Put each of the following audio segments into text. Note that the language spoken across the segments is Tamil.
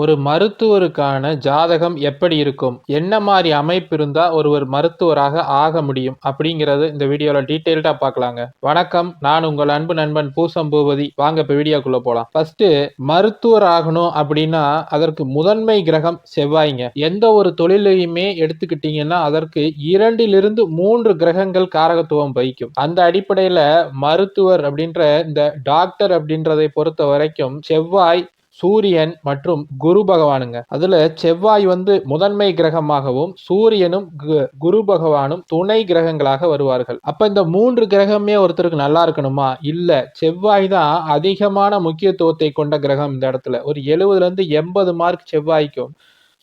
ஒரு மருத்துவருக்கான ஜாதகம் எப்படி இருக்கும்? என்ன மாதிரி அமைப்பு இருந்தா ஒருவர் மருத்துவராக ஆக முடியும்? அப்படிங்கறது இந்த வீடியோல டீட்டெயில்டா பார்க்கலாங்க வணக்கம். நான் உங்கள் அன்பு நண்பன் பூசம் பூபதி வாங்க இப்ப வீடியோக்குள்ள போலாம். ஃபர்ஸ்ட் மருத்துவர் ஆகணும் அப்படின்னா அதற்கு முதன்மை கிரகம் செவ்வாய்ங்க. எந்த ஒரு தொழிலையுமே எடுத்துக்கிட்டீங்கன்னா அதற்கு இரண்டிலிருந்து மூன்று கிரகங்கள் காரகத்துவம் வகிக்கும். அந்த அடிப்படையில மருத்துவர் அப்படின்ற இந்த டாக்டர் அப்படின்றதை பொறுத்த வரைக்கும் செவ்வாய் சூரியன் மற்றும் குரு பகவானுங்க. அதுல செவ்வாய் வந்து முதன்மை கிரகமாகவும் சூரியனும் கு- குரு பகவானும் துணை கிரகங்களாக வருவார்கள். அப்ப இந்த மூன்று கிரகமே ஒருத்தருக்கு நல்லா இருக்கணுமா? இல்ல செவ்வாய் தான் அதிகமான முக்கியத்துவத்தை கொண்ட கிரகம் இந்த இடத்துல. ஒரு எழுபதுல இருந்து எண்பது மார்க் செவ்வாய்க்கும்.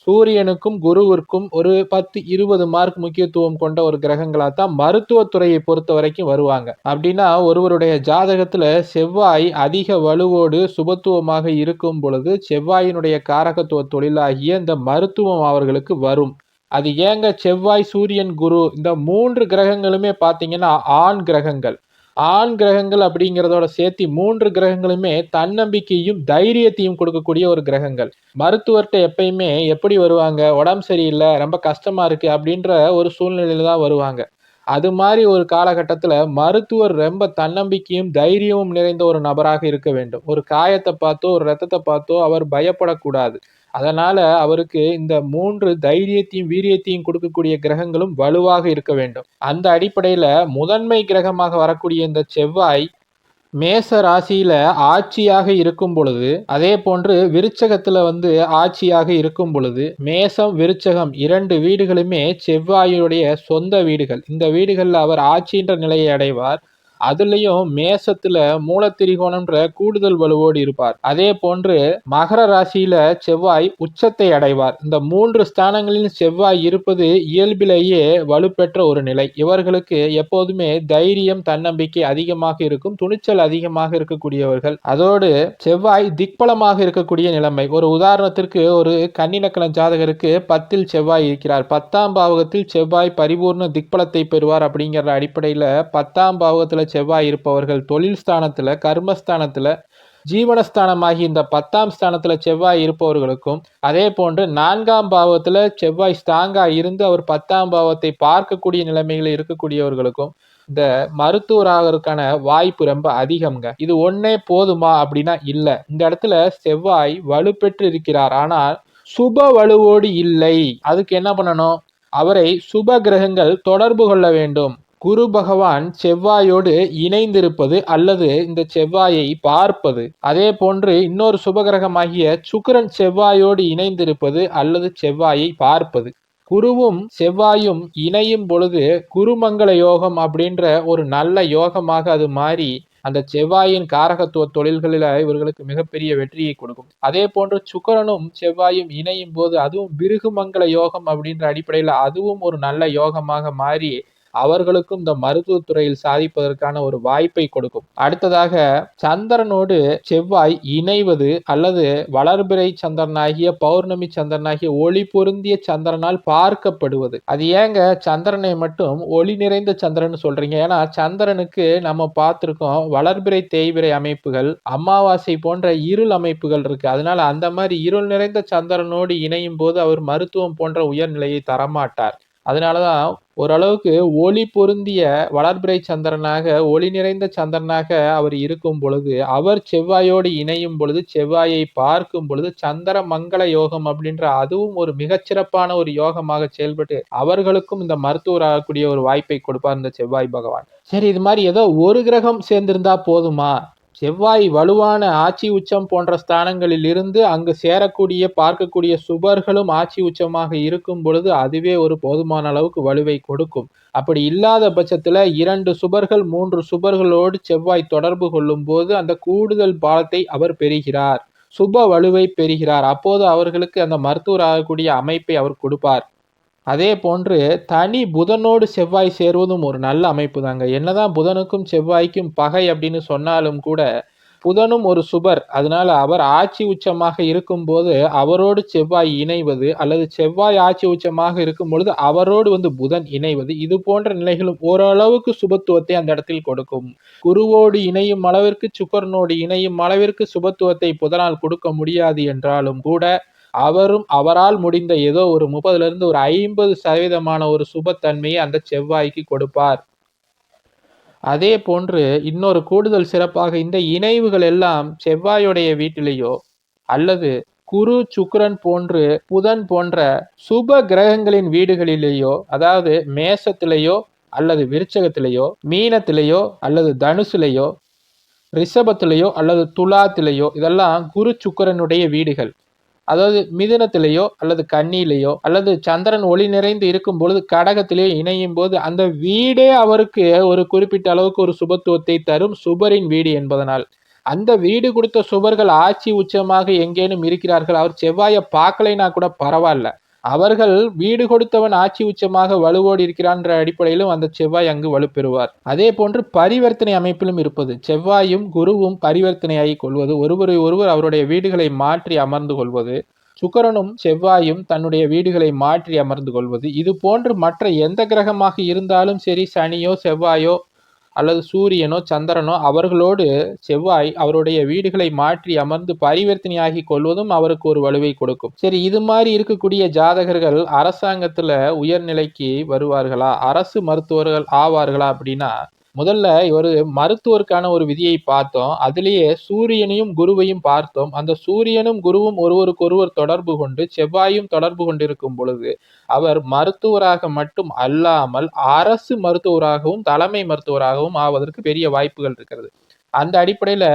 சூரியனுக்கும் குருவிற்கும் ஒரு பத்து இருபது மார்க் முக்கியத்துவம் கொண்ட ஒரு கிரகங்களாக தான் மருத்துவத்துறையை பொறுத்த வரைக்கும் வருவாங்க. அப்படின்னா ஒருவருடைய ஜாதகத்துல செவ்வாய் அதிக வலுவோடு சுபத்துவமாக இருக்கும் பொழுது செவ்வாயினுடைய காரகத்துவ தொழிலாகிய இந்த மருத்துவம் அவர்களுக்கு வரும். அது ஏங்க செவ்வாய் சூரியன் குரு இந்த மூன்று கிரகங்களுமே பார்த்தீங்கன்னா ஆண் கிரகங்கள். ஆண் கிரகங்கள் அப்படிங்கிறதோட சேர்த்து மூன்று கிரகங்களுமே தன்னம்பிக்கையும் தைரியத்தையும் கொடுக்கக்கூடிய ஒரு கிரகங்கள். மருத்துவர்கிட்ட எப்பயுமே எப்படி வருவாங்க? உடம்பு சரியில்லை ரொம்ப கஷ்டமா இருக்கு அப்படின்ற ஒரு சூழ்நிலையில தான் வருவாங்க. அது மாதிரி ஒரு காலகட்டத்தில் மருத்துவர் ரொம்ப தன்னம்பிக்கையும் தைரியமும் நிறைந்த ஒரு நபராக இருக்க வேண்டும். ஒரு காயத்தை பார்த்தோ ஒரு ரத்தத்தை பார்த்தோ அவர் பயப்படக்கூடாது. அதனால அவருக்கு இந்த மூன்று தைரியத்தையும் வீரியத்தையும் கொடுக்கக்கூடிய கிரகங்களும் வலுவாக இருக்க வேண்டும். அந்த அடிப்படையில முதன்மை கிரகமாக வரக்கூடிய இந்த செவ்வாய் மேச ராசியில ஆட்சியாக இருக்கும் பொழுது அதே போன்று விருச்சகத்துல வந்து ஆட்சியாக இருக்கும் பொழுது மேசம் விருச்சகம் இரண்டு வீடுகளுமே செவ்வாயுடைய சொந்த வீடுகள். இந்த வீடுகளில் அவர் ஆட்சின்ற நிலையை அடைவார். அதுலயும் மேசத்துல மூலத்திரிகோணம்ன்ற கூடுதல் வலுவோடு இருப்பார். அதே போன்று மகர ராசியில செவ்வாய் உச்சத்தை அடைவார். இந்த மூன்று ஸ்தானங்களில் செவ்வாய் இருப்பது இயல்பிலேயே வலுப்பெற்ற ஒரு நிலை. இவர்களுக்கு எப்போதுமே தைரியம் தன்னம்பிக்கை அதிகமாக இருக்கும் துணிச்சல் அதிகமாக இருக்கக்கூடியவர்கள். அதோடு செவ்வாய் திக்பலமாக இருக்கக்கூடிய நிலைமை. ஒரு உதாரணத்திற்கு ஒரு கன்னிலக்கண ஜாதகருக்கு பத்தில் செவ்வாய் இருக்கிறார். பத்தாம் பாவகத்தில் செவ்வாய் பரிபூர்ண திக்பலத்தை பெறுவார் அப்படிங்கிற அடிப்படையில் பத்தாம் பாவகத்தில் செவ்வாய் இருப்பவர்கள் தொழில் ஸ்தானத்தில் கர்மஸ்தானத்தில் ஜீவனஸ்தானமாகி இந்த பத்தாம் ஸ்தானத்துல செவ்வாய் இருப்பவர்களுக்கும் அதே போன்று நான்காம் பாவத்துல செவ்வாய் ஸ்ட்ராங்கா இருந்து அவர் பத்தாம் பாவத்தை பார்க்கக்கூடிய நிலைமைகளில் இருக்கக்கூடியவர்களுக்கும் இந்த மருத்துவராகிறதுக்கான வாய்ப்பு ரொம்ப அதிகம்ங்க. இது ஒன்னே போதுமா அப்படின்னா இல்லை. இந்த இடத்துல செவ்வாய் வலுப்பெற்று இருக்கிறார். ஆனால் சுப வலுவோடு இல்லை. அதுக்கு என்ன பண்ணணும்? அவரை சுப கிரகங்கள் தொடர்பு கொள்ள வேண்டும். குரு பகவான் செவ்வாயோடு இணைந்திருப்பது அல்லது இந்த செவ்வாயை பார்ப்பது. அதே போன்று இன்னொரு சுபகிரகமாகிய சுக்கிரன் செவ்வாயோடு இணைந்திருப்பது அல்லது செவ்வாயை பார்ப்பது. குருவும் செவ்வாயும் இணையும் பொழுது குருமங்கள யோகம் அப்படின்ற ஒரு நல்ல யோகமாக அது மாறி அந்த செவ்வாயின் காரகத்துவ தொழில்களில் இவர்களுக்கு மிகப்பெரிய வெற்றியை கொடுக்கும். அதே போன்று சுக்கிரனும் செவ்வாயும் இணையும் போது அதுவும் பிருகுமங்கள யோகம் அப்படின்ற அடிப்படையில் அதுவும் ஒரு நல்ல யோகமாக மாறி அவர்களுக்கும் இந்த மருத்துவத்துறையில் சாதிப்பதற்கான ஒரு வாய்ப்பை கொடுக்கும். அடுத்ததாக சந்திரனோடு செவ்வாய் இணைவது அல்லது வளர்பிறை சந்திரனாகிய பௌர்ணமி சந்திரனாகிய ஒளி பொருந்திய சந்திரனால் பார்க்கப்படுவது. அது ஏங்க சந்திரனை மட்டும் ஒளி நிறைந்த சந்திரன் சொல்றீங்க? ஏன்னா சந்திரனுக்கு நம்ம பார்த்துருக்கோம் வளர்பிறை தேய்பிறை அமைப்புகள் அமாவாசை போன்ற இருள் அமைப்புகள் இருக்கு. அதனால அந்த மாதிரி இருள் நிறைந்த சந்திரனோடு இணையும் போது அவர் மருத்துவம் போன்ற உயர்நிலையை தரமாட்டார். அதனால தான் ஓரளவுக்கு ஒளி பொருந்திய வளர்பிறை சந்திரனாக ஒளி நிறைந்த சந்திரனாக அவர் இருக்கும் பொழுது அவர் செவ்வாயோடு இணையும் பொழுது செவ்வாயை பார்க்கும் பொழுது சந்திர மங்கள யோகம் அப்படின்ற அதுவும் ஒரு மிகச்சிறப்பான ஒரு யோகமாக செயல்பட்டு அவர்களுக்கும் இந்த மருத்துவர் ஆகக்கூடிய ஒரு வாய்ப்பை கொடுப்பார் இந்த செவ்வாய் பகவான். சரி இது மாதிரி ஏதோ ஒரு கிரகம் சேர்ந்திருந்தா போதுமா? செவ்வாய் வலுவான ஆட்சி உச்சம் போன்ற ஸ்தானங்களில் இருந்து அங்கு சேரக்கூடிய பார்க்கக்கூடிய சுபர்களும் ஆட்சி உச்சமாக இருக்கும் பொழுது அதுவே ஒரு போதுமான அளவுக்கு வலுவை கொடுக்கும். அப்படி இல்லாத பட்சத்தில் இரண்டு சுபர்கள் மூன்று சுபர்களோடு செவ்வாய் தொடர்பு கொள்ளும் போது அந்த கூடுதல் பாலத்தை அவர் பெறுகிறார். சுப வலுவை பெறுகிறார். அப்போது அவர்களுக்கு அந்த மருத்துவர் ஆகக்கூடிய அமைப்பை அவர் கொடுப்பார். அதே போன்று தனி புதனோடு செவ்வாய் சேருவதும் ஒரு நல்ல அமைப்பு தாங்க என்னதான் புதனுக்கும் செவ்வாய்க்கும் பகை அப்படின்னு சொன்னாலும் கூட புதனும் ஒரு சுபர். அதனால அவர் ஆட்சி உச்சமாக இருக்கும்போது அவரோடு செவ்வாய் இணைவது அல்லது செவ்வாய் ஆட்சி உச்சமாக இருக்கும் பொழுது அவரோடு வந்து புதன் இணைவது இது போன்ற நிலைகளும் ஓரளவுக்கு சுபத்துவத்தை அந்த இடத்தில் கொடுக்கும். குருவோடு இணையும் அளவிற்கு சுக்கரனோடு இணையும் அளவிற்கு சுபத்துவத்தை புதனால் கொடுக்க முடியாது என்றாலும் கூட அவரும் அவரால் முடிந்த ஏதோ ஒரு முப்பதுல இருந்து ஒரு ஐம்பது சதவீதமான ஒரு சுபத்தன்மையை அந்த செவ்வாய்க்கு கொடுப்பார். அதே போன்று இன்னொரு கூடுதல் சிறப்பாக இந்த இணைவுகள் எல்லாம் செவ்வாயுடைய வீட்டிலேயோ அல்லது குரு சுக்கிரன் போன்று புதன் போன்ற சுப கிரகங்களின் வீடுகளிலேயோ அதாவது மேசத்திலேயோ அல்லது விருச்சகத்திலேயோ மீனத்திலேயோ அல்லது தனுசுலேயோ ரிஷபத்திலேயோ அல்லது துலாத்திலேயோ இதெல்லாம் குரு சுக்கரனுடைய வீடுகள். அதாவது மிதுனத்திலேயோ அல்லது கன்னியிலேயோ அல்லது சந்திரன் ஒளி நிறைந்து இருக்கும் பொழுது கடகத்திலேயோ இணையும் போது அந்த வீடே அவருக்கு ஒரு குறிப்பிட்ட அளவுக்கு ஒரு சுபத்துவத்தை தரும் சுபரின் வீடு என்பதனால். அந்த வீடு கொடுத்த சுபர்கள் ஆட்சி உச்சமாக எங்கேனும் இருக்கிறார்கள். அவர் செவ்வாயை பார்க்கலைனா கூட பரவாயில்ல. அவர்கள் வீடு கொடுத்தவன் ஆட்சி உச்சமாக வலுவோடு இருக்கிறான்ற அடிப்படையிலும் அந்த செவ்வாய் அங்கு வலுப்பெறுவார். அதே போன்று பரிவர்த்தனை அமைப்பிலும் இருப்பது. செவ்வாயும் குருவும் பரிவர்த்தனையாகி கொள்வது. ஒருவரை ஒருவர் அவருடைய வீடுகளை மாற்றி அமர்ந்து கொள்வது. சுக்கரனும் செவ்வாயும் தன்னுடைய வீடுகளை மாற்றி அமர்ந்து கொள்வது. இது போன்று மற்ற எந்த கிரகமாக இருந்தாலும் சரி சனியோ செவ்வாயோ அல்லது சூரியனோ சந்திரனோ அவர்களோடு செவ்வாய் அவருடைய வீடுகளை மாற்றி அமர்ந்து பரிவர்த்தனையாகி கொள்வதும் அவருக்கு ஒரு வலுவை கொடுக்கும். சரி இது மாதிரி இருக்கக்கூடிய ஜாதகர்கள் அரசாங்கத்துல உயர்நிலைக்கு வருவார்களா? அரசு மருத்துவர்கள் ஆவார்களா அப்படின்னா முதல்ல ஒரு மருத்துவருக்கான ஒரு விதியை பார்த்தோம். அதுலேயே சூரியனையும் குருவையும் பார்த்தோம். அந்த சூரியனும் குருவும் ஒருவருக்கொருவர் தொடர்பு கொண்டு செவ்வாயும் தொடர்பு கொண்டிருக்கும் பொழுது அவர் மருத்துவராக மட்டும் அல்லாமல் அரசு மருத்துவராகவும் தலைமை மருத்துவராகவும் ஆவதற்கு பெரிய வாய்ப்புகள் இருக்கிறது. அந்த அடிப்படையில்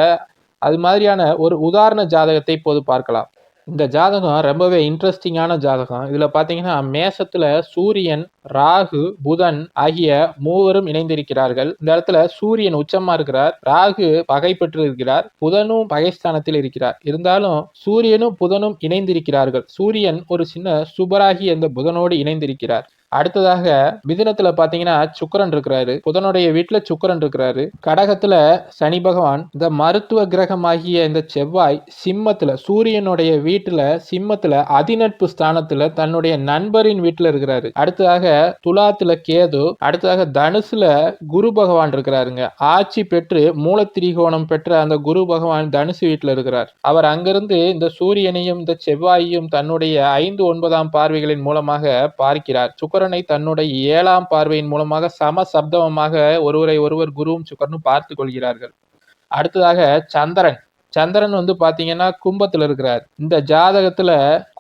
அது மாதிரியான ஒரு உதாரண ஜாதகத்தை இப்போது பார்க்கலாம். இந்த ஜாதகம் ரொம்பவே இன்ட்ரெஸ்டிங்கான ஜாதகம். இதில் பார்த்தீங்கன்னா மேசத்தில் சூரியன் ராகு புதன் ஆகிய மூவரும் இணைந்திருக்கிறார்கள். இந்த இடத்துல சூரியன் உச்சமா இருக்கிறார் ராகு பகை பெற்று இருக்கிறார் புதனும் பகைஸ்தானத்தில் இருக்கிறார். இருந்தாலும் சூரியனும் புதனும் இணைந்திருக்கிறார்கள். சூரியன் ஒரு சின்ன சுபராகி அந்த புதனோடு இணைந்திருக்கிறார். அடுத்ததாக மிதுனத்துல பாத்தீங்கன்னா சுக்கரன் இருக்கிறாரு. புதனுடைய வீட்டுல சுக்கரன் இருக்கிறாரு. கடகத்துல சனி பகவான். இந்த மருத்துவ கிரகமாகிய இந்த செவ்வாய் சிம்மத்துல சூரியனுடைய வீட்டுல சிம்மத்துல அதிநட்பு ஸ்தானத்துல தன்னுடைய நண்பரின் வீட்டுல இருக்கிறாரு. அடுத்ததாக துலாத்துல கேது அடுத்ததாக தனுசுல குரு பகவான் இருக்கிறாருங்க. ஆட்சி பெற்று மூலத்திரிகோணம் பெற்ற அந்த குரு பகவான் தனுசு வீட்டுல இருக்கிறார். அவர் அங்கிருந்து இந்த சூரியனையும் இந்த செவ்வாயையும் தன்னுடைய ஐந்து ஒன்பதாம் பார்வைகளின் மூலமாக பார்க்கிறார். சுக்கர சுக்கரனை தன்னுடைய ஏழாம் பார்வையின் மூலமாக சம சப்தமமாக ஒருவரை ஒருவர் குருவும் சுக்கரனும் பார்த்து கொள்கிறார்கள். அடுத்ததாக சந்திரன். சந்திரன் வந்து பாத்தீங்கன்னா கும்பத்துல இருக்கிறார். இந்த ஜாதகத்துல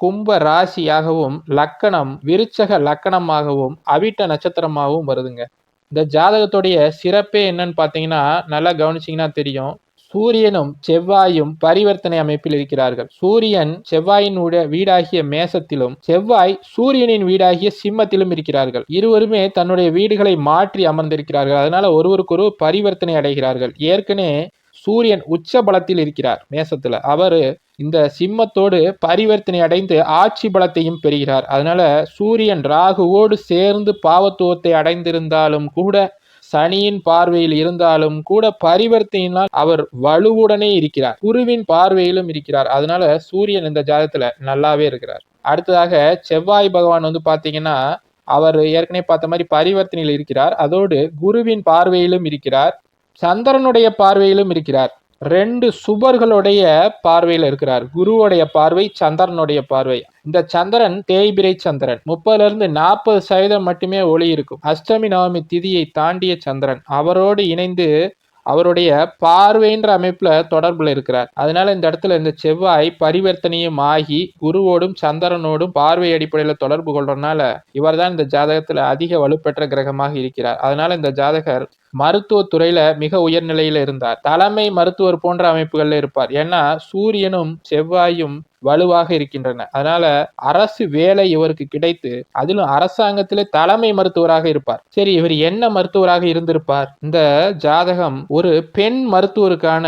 கும்ப ராசியாகவும் லக்கணம் விருச்சக லக்கணமாகவும் அவிட்ட நட்சத்திரமாகவும் வருதுங்க. இந்த ஜாதகத்துடைய சிறப்பே என்னன்னு பாத்தீங்கன்னா நல்லா கவனிச்சிங்கன்னா தெரியும். சூரியனும் செவ்வாயும் பரிவர்த்தனை அமைப்பில் இருக்கிறார்கள். சூரியன் செவ்வாயின் உட- வீடாகிய மேசத்திலும் செவ்வாய் சூரியனின் வீடாகிய சிம்மத்திலும் இருக்கிறார்கள். இருவருமே தன்னுடைய வீடுகளை மாற்றி அமர்ந்திருக்கிறார்கள். அதனால ஒருவருக்கொரு பரிவர்த்தனை அடைகிறார்கள். ஏற்கனவே சூரியன் உச்ச பலத்தில் இருக்கிறார் மேசத்துல. அவரு இந்த சிம்மத்தோடு பரிவர்த்தனை அடைந்து ஆட்சி பலத்தையும் பெறுகிறார். அதனால சூரியன் ராகுவோடு சேர்ந்து பாவத்துவத்தை அடைந்திருந்தாலும் கூட சனியின் பார்வையில் இருந்தாலும் கூட பரிவர்த்தனையினால் அவர் வலுவுடனே இருக்கிறார். குருவின் பார்வையிலும் இருக்கிறார். அதனால சூரியன் இந்த ஜாதகத்துல நல்லாவே இருக்கிறார். அடுத்ததாக செவ்வாய் பகவான் வந்து பாத்தீங்கன்னா அவர் ஏற்கனவே பார்த்த மாதிரி பரிவர்த்தனையில் இருக்கிறார். அதோடு குருவின் பார்வையிலும் இருக்கிறார். சந்திரனுடைய பார்வையிலும் இருக்கிறார். ரெண்டு சுபர்களுடைய பார்வையில் இருக்கிறார். குருவுடைய பார்வை சந்திரனுடைய பார்வை. இந்த சந்திரன் தேய்பிரை சந்திரன். முப்பதுல இருந்து நாற்பது சதவீதம் மட்டுமே ஒளி இருக்கும். அஷ்டமி நவமி திதியை தாண்டிய சந்திரன். அவரோடு இணைந்து அவருடைய பார்வைன்ற அமைப்புல தொடர்புல இருக்கிறார். அதனால இந்த இடத்துல இந்த செவ்வாய் பரிவர்த்தனையும் ஆகி குருவோடும் சந்திரனோடும் பார்வை அடிப்படையில் தொடர்பு கொள்றதுனால இவர்தான் இந்த ஜாதகத்துல அதிக வலுப்பெற்ற கிரகமாக இருக்கிறார். அதனால இந்த ஜாதகர் மருத்துவ துறையில மிக உயர்நிலையில இருந்தார். தலைமை மருத்துவர் போன்ற அமைப்புகள்ல இருப்பார். ஏன்னா சூரியனும் செவ்வாயும் வலுவாக இருக்கின்றன. அதனால அரசு வேலை இவருக்கு கிடைத்து அதிலும் அரசாங்கத்திலே தலைமை மருத்துவராக இருப்பார். சரி இவர் என்ன மருத்துவராக இருந்திருப்பார்? இந்த ஜாதகம் ஒரு பெண் மருத்துவருக்கான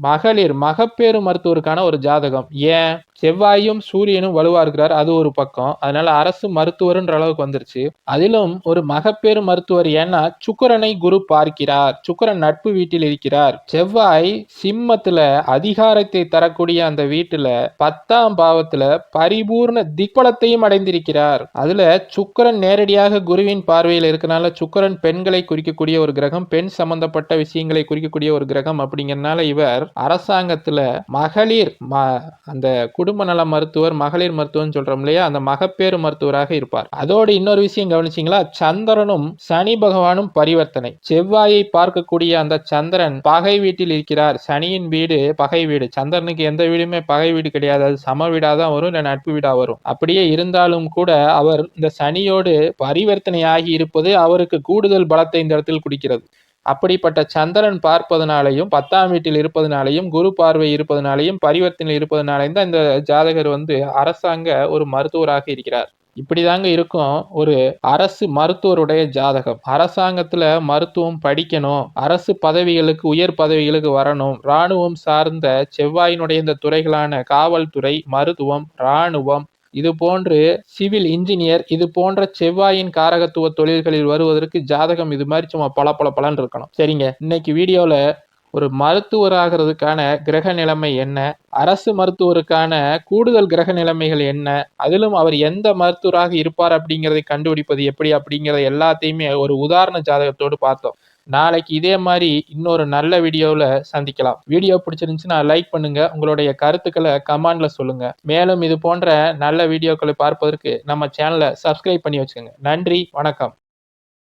மகளிர் மகப்பேறு மருத்துவருக்கான ஒரு ஜாதகம். ஏன்? செவ்வாயும் சூரியனும் வலுவா இருக்கிறார். அது ஒரு பக்கம். அதனால அரசு மருத்துவர்ன்ற அளவுக்கு வந்துருச்சு. அதிலும் ஒரு மகப்பேறு மருத்துவர் ஏன்னா சுக்கரனை குரு பார்க்கிறார். சுக்கரன் நட்பு வீட்டில் இருக்கிறார். செவ்வாய் சிம்மத்துல அதிகாரத்தை தரக்கூடிய அந்த வீட்டுல பத்தாம் பாவத்துல பரிபூர்ண திக்பலத்தையும் அடைந்திருக்கிறார். அதுல சுக்கிரன் நேரடியாக குருவின் பார்வையில் இருக்கனால சுக்கிரன் பெண்களை குறிக்கக்கூடிய ஒரு கிரகம் பெண் சம்பந்தப்பட்ட விஷயங்களை குறிக்கக்கூடிய ஒரு கிரகம் அப்படிங்கறனால இவர் அரசாங்கத்துல மகளிர் ம- அந்த குடும்ப குடும்ப நல மருத்துவர் மகளிர் மருத்துவம்னு சொல்றோம் இல்லையா? அந்த மகப்பேறு மருத்துவராக இருப்பார். அதோடு இன்னொரு விஷயம் கவனிச்சிங்களா? சந்திரனும் சனி பகவானும் பரிவர்த்தனை. செவ்வாயை பார்க்கக்கூடிய அந்த சந்திரன் பகை வீட்டில் இருக்கிறார். சனியின் வீடு பகை வீடு. சந்திரனுக்கு எந்த வீடுமே பகை வீடு கிடையாது. அது சம வீடா தான் வரும் இல்லை நட்பு வீடா வரும். அப்படியே இருந்தாலும் கூட அவர் இந்த சனியோடு பரிவர்த்தனை ஆகி இருப்பது அவருக்கு கூடுதல் பலத்தை இந்த இடத்தில் குடிக்கிறது. அப்படிப்பட்ட சந்திரன் பார்ப்பதனாலையும் பத்தாம் வீட்டில் இருப்பதனாலையும் குரு பார்வை இருப்பதனாலையும் பரிவர்த்தனை இருப்பதனாலையும் தான் இந்த ஜாதகர் வந்து அரசாங்க ஒரு மருத்துவராக இருக்கிறார். இப்படிதாங்க இருக்கும் ஒரு அரசு மருத்துவருடைய ஜாதகம். அரசாங்கத்துல மருத்துவம் படிக்கணும் அரசு பதவிகளுக்கு உயர் பதவிகளுக்கு வரணும். இராணுவம் சார்ந்த செவ்வாயினுடைய இந்த துறைகளான காவல்துறை மருத்துவம் இராணுவம் இது போன்று சிவில் இன்ஜினியர் இது போன்ற செவ்வாயின் காரகத்துவ தொழில்களில் வருவதற்கு ஜாதகம் இது மாதிரி சும்மா பல பல பலன் இருக்கணும். சரிங்க. இன்னைக்கு வீடியோல ஒரு மருத்துவராகிறதுக்கான கிரக நிலைமை என்ன? அரசு மருத்துவருக்கான கூடுதல் கிரக நிலைமைகள் என்ன? அதிலும் அவர் எந்த மருத்துவராக இருப்பார் அப்படிங்கிறதை கண்டுபிடிப்பது எப்படி அப்படிங்கிறத எல்லாத்தையுமே ஒரு உதாரண ஜாதகத்தோடு பார்த்தோம். நாளைக்கு இதே மாதிரி இன்னொரு நல்ல வீடியோவில் சந்திக்கலாம். வீடியோ பிடிச்சிருந்துச்சுன்னா லைக் பண்ணுங்க. உங்களுடைய கருத்துக்களை கமெண்ட்ல சொல்லுங்க. மேலும் இது போன்ற நல்ல வீடியோக்களை பார்ப்பதற்கு நம்ம சேனலை சப்ஸ்கிரைப் பண்ணி வச்சுக்கோங்க. நன்றி வணக்கம்.